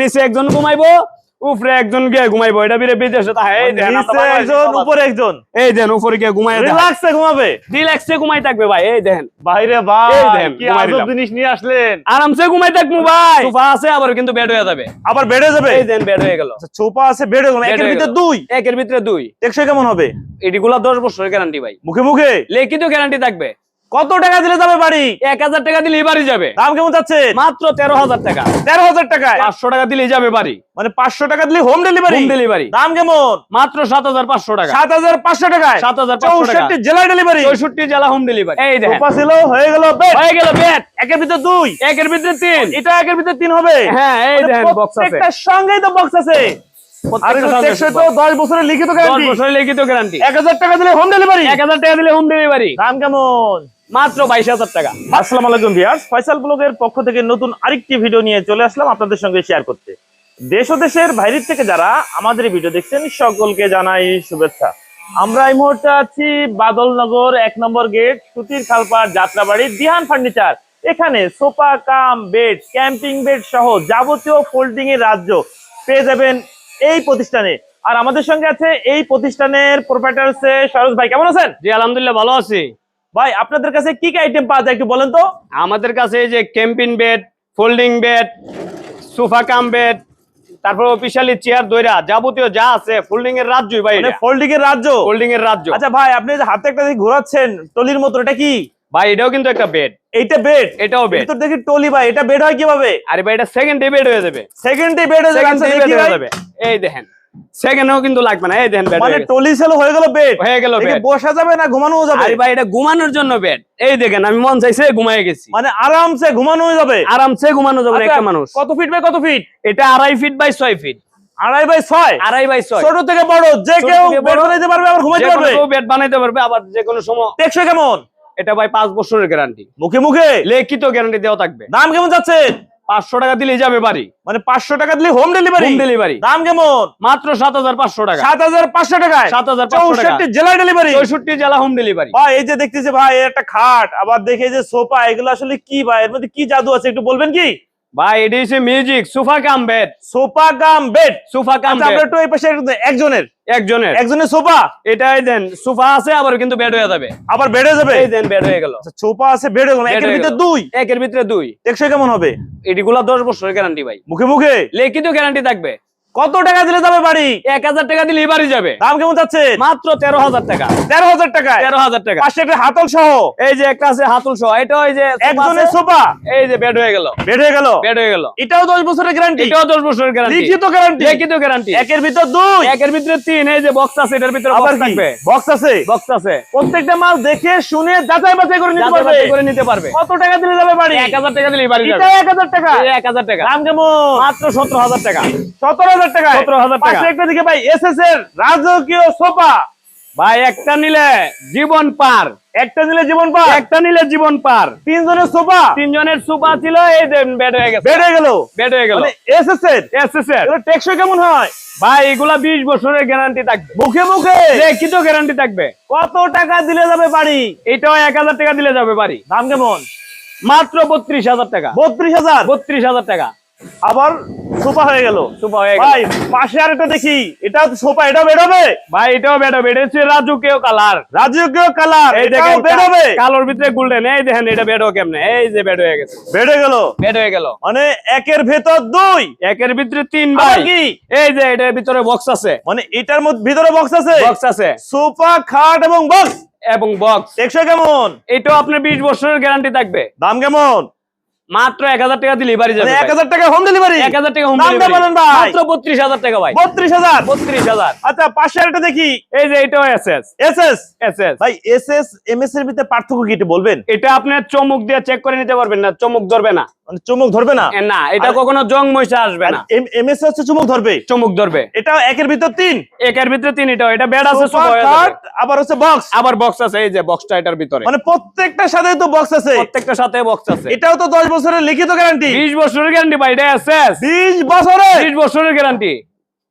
নিচে একজন ঘুমাইবো উপরে একজন গিয়ে ঘুমাইবো। এটা বিরে বিদেশে তা এই দেন একজন উপরে একজন। এই দেন উপরে গিয়ে ঘুমাই রিল্যাক্সে ঘুমাবে। রিল্যাক্সে ঘুমাই থাকবে ভাই এই দেন। বাইরে এই দেন, কি আজব জিনিস নিয়ে আসলেন। আরামসে ঘুমাই থাকব ভাই। সোফা আছে আবার কিন্তু বেড হয়ে যাবে। আবার বেড়ে যাবে? এই দেন বেড হয়ে গেল। আচ্ছা, ছোপা আছে বেড়ে গেল। বেড একের হয়ে ভিতরে দুই। একের ভিতরে দুই। টেকসই কেমন হবে? এটিগুলা দশ বছরের গ্যারান্টি ভাই। মুখে মুখে? লিখিত গ্যারান্টি থাকবে। কত টাকা দিলে যাবে বাড়ি? এক হাজার টাকা দিলে বাড়ি যাবে। দাম কেমন যাচ্ছে মাত্র তেরো হাজার টাকা। তেরো হাজার টাকায়? পাঁচশো টাকা দিলে যাবে বাড়ি। মানে পাঁচশো টাকা দিলে হোম ডেলিভারি হোম ডেলিভারি দাম কেমন? মাত্র সাত হাজার পাঁচশো টাকা। সাত হাজার পাঁচশো টাকায়? সাত হাজার চৌষট্টি জেলা ডেলিভারি চৌষট্টি জেলা হোম ডেলিভারি এই ছিল হয়ে গেল হয়ে গেল বেড একের ভিতরে দুই। একের ভিতরে তিন। এটা একের ভিতরে তিন হবে। হ্যাঁ এই মানে দেখেন বক্স আছে। সঙ্গেই তো বক্স আছে। লিখিত গ্যারান্টি এক হাজার টাকা দিলে হোম ডেলিভারি এক হাজার টাকা দিলে হোম ডেলিভারি দাম কেমন? মাত্র বাইশ হাজার টাকা। আসসালামু আলাইকুম ভিউয়ার্স, ফয়সাল ব্লগের পক্ষ থেকে নতুন আরেকটি ভিডিও নিয়ে চলে আসলাম আপনাদের সঙ্গে শেয়ার করতে। দেশ দেশের বাইরের থেকে যারা আমাদের ভিডিও দেখছেন, সকলকে জানাই শুভেচ্ছা। আমরা এই মুহূর্তে আছি বাদলনগর এক নম্বর গেট, সুতির খালপাড়, যাত্রাবাড়ি, দিহান ফার্নিচার। এখানে sofa, cum, bed, camping bed সহ যাবতীয় ফোল্ডিং এর রাজ্য পেয়ে যাবেন এই প্রতিষ্ঠানে। আর আমাদের সঙ্গে আছে এই প্রতিষ্ঠানের প্রোপাইটার সরোজ ভাই। কেমন আছেন? জি, আলহামদুলিল্লাহ, ভালো আছি। ভাই আপনাদের কাছে কি কি আইটেম পাওয়া যায় একটু বলেন তো? আমাদের কাছে এই যে camping bed folding bed sofa cum bed তারপর অফিসিয়ালি চেয়ার দইরা যাবতীয় যা আছে ফোল্ডিং এর রাজ্যই ভাই মানে ফোল্ডিং এর রাজ্য? ফোল্ডিং এর রাজ্য। আচ্ছা ভাই আপনি যে হাতে একটা ঘোরাচ্ছেন টলির মতো এটা কি? ভাই এটাও কিন্তু একটা বেড এইটা বেড এটাও বেড তো দেখি টলি ভাই এটা বেড হয় কীভাবে? আরে ভাই এটা সেকেন্ড ডে বেড হয়ে যাবে। সেকেন্ডে আচ্ছা, ডে বেড হয়ে যাবে। এই দেখেন। সেকেন্ডও কিন্তু লাগবে না। এই দেখেন বেড মানে টলি সেল হয়ে গেল বেড হয়ে গেল বেড বসা যাবে না ঘুমানো যাবে? আরে ভাই এটা ঘুমানোর জন্য বেড এই দেখেন আমি মন চাইছে ঘুমায় গেছি। মানে আরামসে ঘুমানো যাবে? আরামসে ঘুমানো যাবে আচ্ছা, একটা মানুষ। কত ফিট বাই কত ফিট এটা আড়াই ফিট বাই ছয় ফিট আড়াই বাই ছয়? আড়াই বাই ছয়। ছোট থেকে বড় যে কেউ বেড বড়, বানাইতে পারবে আবার ঘুমাইতে পারবে। বেড বানাইতে পারবে আবার যে কোনো সময়। টেকসই কেমন? এটা ভাই পাঁচ বছরের গ্যারান্টি মুখে মুখে? লিখিত গ্যারান্টি দেওয়া থাকবে। দাম কেমন যাচ্ছে? পাঁচশো টাকা দিলে যাবে বাড়ি। মানে পাঁচশো টাকা দিলে হোম ডেলিভারি হোম ডেলিভারি দাম কেমন? মাত্র সাত হাজার পাঁচশো টাকা। সাত হাজার পাঁচশো টাকায়? সাত হাজার চৌষট্টি জেলা ডেলিভারি চৌষট্টি জেলা হোম ডেলিভারি ভাই এই যে দেখতেছি ভাই একটা খাট আবার দেখে যে সোফা এগুলো আসলে কি ভাই? এর মধ্যে কি জাদু আছে একটু বলবেন কি? ভাই এটি হচ্ছে music sofa cum bed sofa cum bed sofa cum আচ্ছা আমরা একটু এই পাশে একজনের। একজনের। একজনের সোফা? এটাই দেন সোফা আছে আবার কিন্তু বেড হয়ে যাবে। আবার বেড হয়ে যাবে? এই দেন বেড হয়ে গেল। আচ্ছা সোফা আছে বেড গেল। Bed একের ভিতরে দুই। একের ভিতরে দুই। টেকসই কেমন হবে? এটিগুলা দশ বছরের গ্যারান্টি ভাই। মুখে মুখে? লিখিত গ্যারান্টি থাকবে। কত টাকা দিলে যাবে বাড়ি? এক হাজার টাকা দিলেই বাড়ি যাবে। দাম কেমন যাচ্ছে? মাত্র তেরো হাজার টাকা। তেরো হাজার টাকায়? তেরো হাজার টাকা। পাশে একটা হাতল সহ? এই যে একটা আছে হাতুল সহ। এটা ওই যে একজনের সোফা? এই যে বেড হয়ে গেল। বেড হয়ে গেল? বেড হয়ে গেল। এটাও দশ বছরের গ্যারান্টি এটাও দশ বছরের গ্যারান্টি লিখিত গ্যারান্টি লিখিত গ্যারান্টি একের ভিতর দুই? একের ভিতরে তিন। এই যে বক্স আছে এটার ভিতরে আবার থাকবে। বক্স আছে? বক্স আছে। প্রত্যেকটা মাল দেখে শুনে যাচাই বাছাই করে নিতে পারবে। করে নিতে পারবে। কত টাকা দিলে যাবে বাড়ি? এক হাজার টাকা দিলেই বাড়ি যাবে। এটা এক হাজার টাকা। এক হাজার টাকা। দাম কেমন? মাত্র সতেরো হাজার টাকা। সতেরো হাজার টাকা 17,000 টাকা। একটা দিকে ভাই এস এস এর রাজকীয় সোফা। ভাই একটা নিলে জীবন পার। একটা দিলে জীবন পা একটা নিলে জীবন পার। তিনজনের সোফা? তিনজনের সুপা ছিল এই বেড হয়ে গেছে। বেড়ে গেল? বেড হয়ে গেল। মানে এস এস এর এসএস এর টেকসই কেমন হয়? ভাই এগুলা বিশ বছরের গ্যারান্টি থাকবে। মুখে মুখে? লিখিত গ্যারান্টি থাকবে। কত টাকা দিলে যাবে বাড়ি? এটাও এক হাজার টাকা দিলে যাবে বাড়ি। দাম কেমন? মাত্র বত্রিশ হাজার টাকা। বত্রিশ হাজার? বত্রিশ হাজার টাকা। আবার সোফা হয়ে গেল। হয়ে গেল। ভাই পাশে আর একটা দেখি এটা সোফা এটা বেরোবে? ভাই এটাও এটা হচ্ছে রাজুকেও কালার। রাজকীয় কালার এই এটাও দেখেন বেরোবে কালোর ভিতরে গোল্ডেন এই দেখেন এটা কেমনে? এই যে বেড হয়ে গেছে। বেড়ে গেল? বেড হয়ে গেল। মানে একের ভেতর দুই। একের ভিতরে তিন ভাই। কি? এই যে এটার ভিতরে বক্স আছে। মানে এটার মধ্যে ভিতরে বক্স আছে? বক্স আছে। সোফা খাট এবং বক্স এবং বক্স টেকসই কেমন? এটাও আপনার বিশ বছরের গ্যারান্টি থাকবে। দাম কেমন? মাত্র এক হাজার টাকা বাড়ি যাবে এক। হাজার টাকা হোম ডেলিভারি এক হাজার টাকা হোম ডেলিভারি মাত্র বত্রিশ হাজার টাকা ভাই। বত্রিশ হাজার? বত্রিশ হাজার। আচ্ছা একটা দেখি। এই যে এটাও S S S S S S ভাই এস এস এম এস এর ভিতরে পার্থক্য কি একটু বলবেন? এটা আপনার চমক দিয়ে চেক করে নিতে পারবেন না চমক ধরবে না। মানে চুমুক ধরবে না? না এটা কখনো জং মইসা আসবে না। এম এস হচ্ছে চুমুক ধরবে? চমক ধরবে। এটাও একের ভিতর তিন? একের ভিতরে তিন এটাও। এটা বেড আছে আবার হচ্ছে বক্স আবার বক্স আছে এই যে বক্সটা এটার ভিতরে। মানে প্রত্যেকটার সাথে তো বক্স আছে। প্রত্যেকটার সাথে বক্স আছে। এটাও তো দশ বছরের লিখিত গ্যারান্টি বিশ বছরের গ্যারান্টি ভাই এটা এসএস বিশ বছরের? বিশ বছরের গ্যারান্টি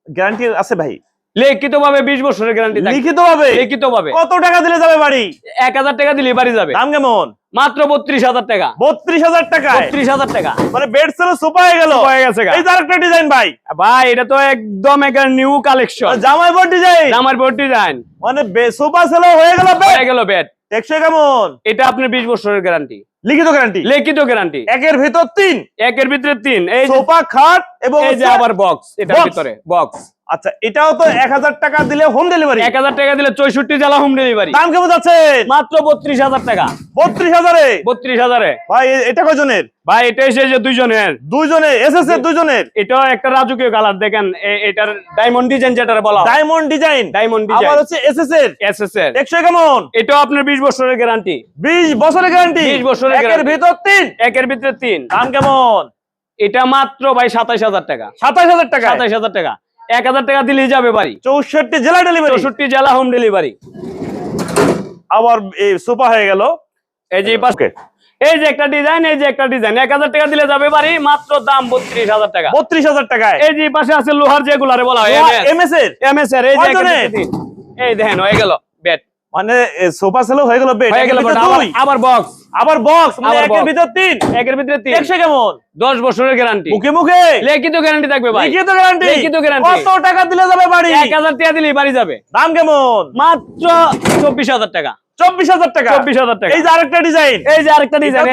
গ্যারান্টি আছে ভাই। লিখিত ভাবে বিশ বছরের গ্যারান্টি লিখিত ভাবে লিখিত ভাবে কত টাকা দিলে যাবে বাড়ি? এক হাজার টাকা দিলে বাড়ি যাবে। দাম কেমন? মাত্র বত্রিশ হাজার টাকা। বত্রিশ হাজার টাকায়? বত্রিশ হাজার টাকা। মানে বেড সেল সুপার হয়ে গেল। হয়ে গেছে। এই আরেকটা ডিজাইন ভাই। ভাই এটা তো একদম একটা নিউ কালেকশন জামাই বোর্ড ডিজাইন আমার বোর্ড ডিজাইন মানে সুপার সেল হয়ে গেল বেড হয়ে গেল বেড টেকসই কেমন? এটা আপনার বিশ বছরের গ্যারান্টি লিখিত গ্যারান্টি লিখিত গ্যারান্টি একের ভিতর তিন। একের ভিতরে তিন। এই সোফা খাট এবং এই যে আবার বক্স এটার ভিতরে বক্স আচ্ছা এটাও তো এক হাজার টাকা দিলে হোম ডেলিভারি এক হাজার টাকা দিলে চৌষট্টি জেলা হোম ডেলিভারি দাম কেমন যাচ্ছেন মাত্র বত্রিশ হাজার টাকা। বত্রিশ হাজারে? বত্রিশ হাজারে। ভাই এটা কয়জনের? ভাই এটা এসে যে দুইজনের। দুইজনে এস এস দুইজনের? এটাও একটা রাজকীয় কালার দেখেন এটার ডায়মন্ড ডিজাইন যেটা বলা ডায়মন্ড ডিজাইন ডায়মন্ড আবার ডিজাইন হচ্ছে এস এস এর? এস এস এর। টেকসই কেমন? এটাও আপনার বিশ বছরের গ্যারান্টি বিশ বছরের গ্যারান্টি 20 বছরের একের ভিতর তিন? একের ভিতরে তিন। দাম কেমন? এটা মাত্র ভাই সাতাইশ হাজার টাকা। সাতাশ হাজার টাকা সাতাইশ হাজার টাকা। এক হাজার টাকা দিলেই যাবে বাড়ি চৌষট্টি জেলা ডেলিভারি চৌষট্টি জেলা হোম ডেলিভারি আবার এই সুপার হয়ে গেল। এই যে পাশে এই যে একটা ডিজাইন এই যে একটা ডিজাইন এক হাজার টাকা দিলে যাবে বাড়ি মাত্র দাম বত্রিশ হাজার টাকা। বত্রিশ হাজার টাকায়। এই যে পাশে আছে লোহার যেগুলারে বলা হয় এম এস এর? এমএস এর এই যে। এই দেখেন হয়ে গেল। বেড মানে সোফা সেল হয়ে গেল বেড হয়ে গেল আবার বক্স আবার বক্স মানে একের। ভিতর তিন। একের ভিতরে তিন। টেকসই কেমন? দশ বছরের গ্যারান্টি মুখে মুখে। লিখিত গ্যারান্টি থাকবে ভাই। লিখিত গ্যারান্টি লিখিত গ্যারান্টি কত টাকা দিলে যাবে বাড়ি? এক হাজার টাকা দিলেই বাড়ি যাবে। দাম কেমন? মাত্র চব্বিশ হাজার টাকা। চব্বিশ হাজার টাকা। চব্বিশ হাজার টাকা। এই যে আরেকটা ডিজাইন এই যে আরেকটা ডিজাইন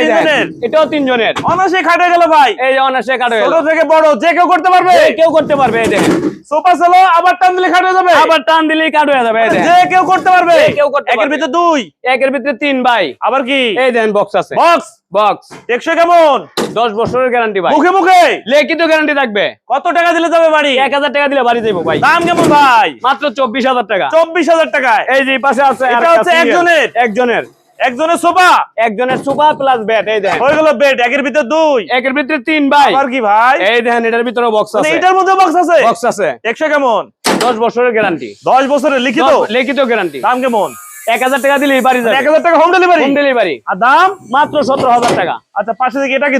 এটাও তিনজনের? অনাসে খাটে গেল ভাই। এই যে অনার্সে কাট হয়ে ছোট গেল থেকে বড় যে কেউ করতে পারবে। কেউ করতে পারবে এই দেখেন। সোফা সেল আবার টান দিলে খাটে যাবে। আবার টান দিলে কাট হয়ে যাবে যে কেউ করতে পারবে। কেউ করতে একের ভিতরে দুই। একের ভিতরে তিন ভাই। আবার কি? এই দেন বক্স আছে। বক্স বক্স টেকসই কেমন? দশ বছরের গ্যারান্টি ভাই। মুখে মুখে? লিখিত গ্যারান্টি থাকবে। কত টাকা দিলে যাবে বাড়ি? এক হাজার টাকা দিলে বাড়ি যাব ভাই। দাম কেমন ভাই? মাত্র চব্বিশ হাজার টাকা। চব্বিশ হাজার টাকায় এই যে পাশে আছে এটা হচ্ছে একজনের? একজনের। একজনের সোফা? একজনের সুপার প্লাস ব্যাট এই দেখেন হয়ে গেল বেড একের ভিতর দুই। একের ভিতরে তিন ভাই। আবার কি ভাই? এই দেখেন এটার ভিতরে বক্স মানে আছে। এটার মধ্যে বক্স আছে? বক্স আছে। একশো কেমন? দশ বছরের গ্যারান্টি দশ বছরের লিখিত? লিখিত গ্যারান্টি দাম কেমন? এক হাজার টাকা দিলেই বাড়ি যাবে। এক হাজার টাকা হোম ডেলিভারি হোম ডেলিভারি আর দাম? মাত্র সতেরো হাজার টাকা। আচ্ছা পাশে থেকে এটা কি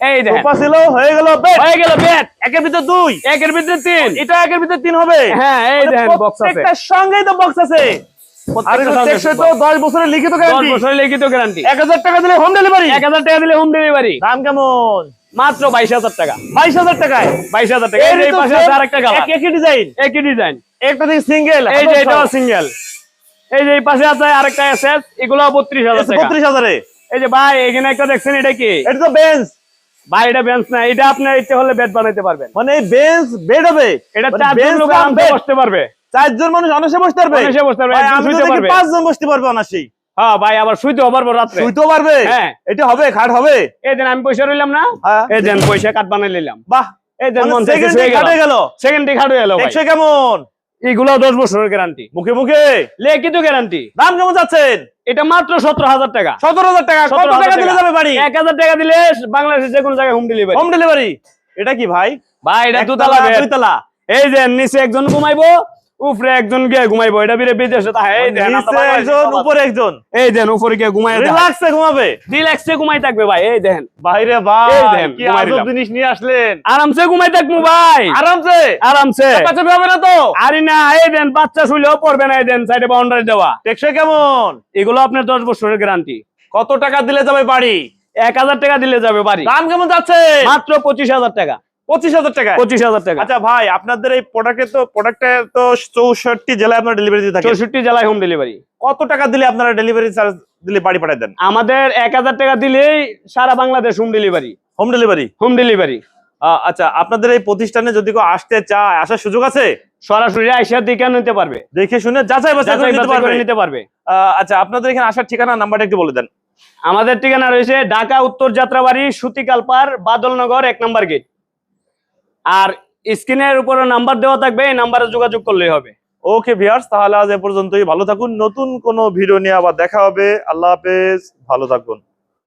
এই দেখেন। ছিল হয়ে গেল হয়ে গেল ব্যাট একের ভিতর দুই। একের ভিতরে তিন। এটা একের ভিতর তিন হবে। হ্যাঁ এই মানে দেখেন বক্স আছে। প্রত্যেকটার সঙ্গেই তো বক্স আছে। আর তো বছরের লিখিত গ্যারান্টি বছরের লিখিত গ্যারান্টি টাকা দিলে হোম ডেলিভারি এক হাজার টাকা দিলে হোম ডেলিভারি দাম কেমন? মাত্র বাইশ হাজার টাকা। বাইশ হাজার টাকায়? বাইশ হাজার টাকা। এই পাশে আছে আরেকটা কালার একই ডিজাইন একই ডিজাইন একটা থেকে সিঙ্গেল এই যে এটাও সিঙ্গেল এই যে এই পাশে আছে আরেকটা এসএস এগুলো বত্রিশ হাজার বত্রিশ হাজারে। এই যে ভাই এখানে একটা দেখছেন এটা কি? এটা তো বেঞ্চ ভাই এটা বেঞ্চ না এটা আপনার ইচ্ছে হলে বেড বানাইতে পারবেন। মানে বেঞ্চ বেড হবে। এটা মানে চারজন লোক আরামসে বসতে পারবে। চারজন মানুষ অনাসে বসতে পারবে। অনায়াসে বসতে পারবে। পাঁচজন বসতে পারবে অনাসেই হ্যাঁ ভাই আবার শুইতেও পারব রাত্রে। শুইতেও পারবে হ্যাঁ। এটা হবে খাট হবে? এই দেন আমি পয়সা রইলাম না? হ্যাঁ। এই দেন পয়সা কাট বানাই নিলাম। বাহ। এই দেন মন থেকে সেকেন্ডে গেল। সেকেন্ড খাট হয়ে গেল ভাই। কেমন? এগুলো দশ বছরের গ্যারান্টি মুখে মুখে। লিখিত গ্যারান্টি দাম কেমন যাচ্ছেন? এটা মাত্র সতেরো হাজার টাকা। সতেরো হাজার টাকা। কত টাকা দিলে যাবে বাড়ি? এক হাজার টাকা দিলে বাংলাদেশের যে কোনো জায়গায় হোম ডেলিভারি হোম ডেলিভারি এটা কি ভাই? ভাই এটা দুতলা এই যে নিচে একজন ঘুমাইবো। উপরে একজন গিয়ে ঘুমাইবো এটা বিরে তাহে এই দেন একজন উপরে একজন। এই দেন উপরে গিয়ে ঘুমাই রিল্যাক্সে ঘুমাবে। রিল্যাক্সে ঘুমাই থাকবে ভাই এই দেন। বাইরে ভাই এই দেন, কি আজব জিনিস নিয়ে আসলেন। আরামসে ঘুমাই থাকব ভাই। আরামসে? আরামসে। বাচ্চা হবে না তো? আরে না এই দেন বাচ্চা শুইলেও পড়বে না এই দেন সাইডে বাউন্ডারি দেওয়া। টেকসই কেমন? এগুলো আপনার দশ বছরের গ্যারান্টি কত টাকা দিলে যাবে বাড়ি? এক হাজার টাকা দিলে যাবে বাড়ি। দাম কেমন যাচ্ছে? মাত্র পঁচিশ হাজার টাকা। পঁচিশ হাজার টাকা পঁচিশ হাজার টাকা। আচ্ছা ভাই আপনাদের এই প্রোডাক্টে তো প্রোডাক্টে তো চৌষট্টি জেলায় আপনারা ডেলিভারি চৌষট্টি জেলায় হোম ডেলিভারি কত টাকা দিলে আপনারা ডেলিভারি চার্জ দিলে বাড়ি পাঠাই দেন? আমাদের এক হাজার টাকা দিলেই সারা Bangladesh home delivery home delivery home delivery আচ্ছা আপনাদের এই প্রতিষ্ঠানে যদি কেউ আসতে চায় আসার সুযোগ আছে? সরাসরি আইসার দিকে নিতে পারবে। দেখে শুনে যাচাই বাছাই করে নিতে পারবে। আচ্ছা আপনাদের এখানে আসার ঠিকানা নাম্বারটা একটু বলে দেন। আমাদের ঠিকানা রয়েছে ঢাকা উত্তর যাত্রাবাড়ি সুতিকালপার বাদলনগর এক নম্বর গেট আর স্ক্রিনের উপরে নাম্বার দেওয়া থাকবে, এই নাম্বারে যোগাযোগ করলেই হবে। ওকে ভিয়ার্স তাহলে আজ এ পর্যন্তই। ভালো থাকুন। নতুন কোনো ভিডিও নিয়ে আবার দেখা হবে। আল্লাহ হাফেজ। ভালো থাকুন।